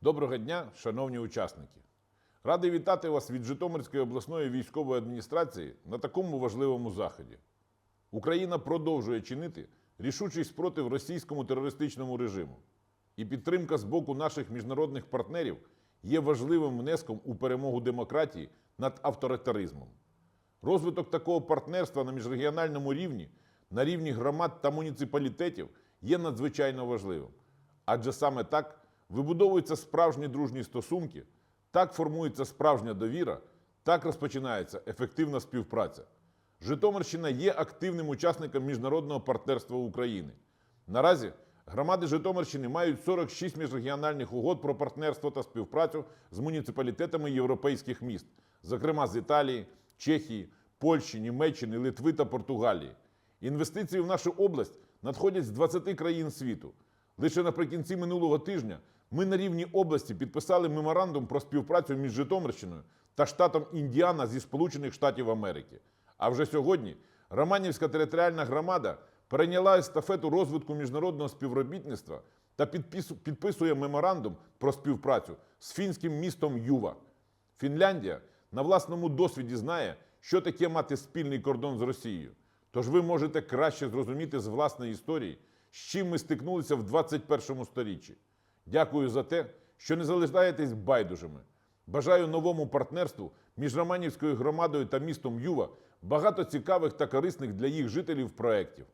Доброго дня, шановні учасники! Радий вітати вас від Житомирської обласної військової адміністрації на такому важливому заході. Україна продовжує чинити рішучий спротив російському терористичному режиму, і підтримка з боку наших міжнародних партнерів є важливим внеском у перемогу демократії над авторитаризмом. Розвиток такого партнерства на міжрегіональному рівні, на рівні громад та муніципалітетів є надзвичайно важливим. Адже саме так вибудовуються справжні дружні стосунки, так формується справжня довіра, так розпочинається ефективна співпраця. Житомирщина є активним учасником міжнародного партнерства України. Наразі громади Житомирщини мають 46 міжрегіональних угод про партнерство та співпрацю з муніципалітетами європейських міст, зокрема з Італії, Чехії, Польщі, Німеччини, Литви та Португалії. Інвестиції в нашу область надходять з 20 країн світу. Лише наприкінці минулого тижня ми на рівні області підписали меморандум про співпрацю між Житомирщиною та штатом Індіана зі Сполучених Штатів Америки. А вже сьогодні Романівська територіальна громада перейняла естафету розвитку міжнародного співробітництва та підписує меморандум про співпрацю з фінським містом Юва. Фінляндія на власному досвіді знає, що таке мати спільний кордон з Росією. Тож ви можете краще зрозуміти з власної історії, з чим ми стикнулися в 21 сторіччі. Дякую за те, що не залишаєтесь байдужими. Бажаю новому партнерству між Романівською громадою та містом Юва багато цікавих та корисних для їх жителів проєктів.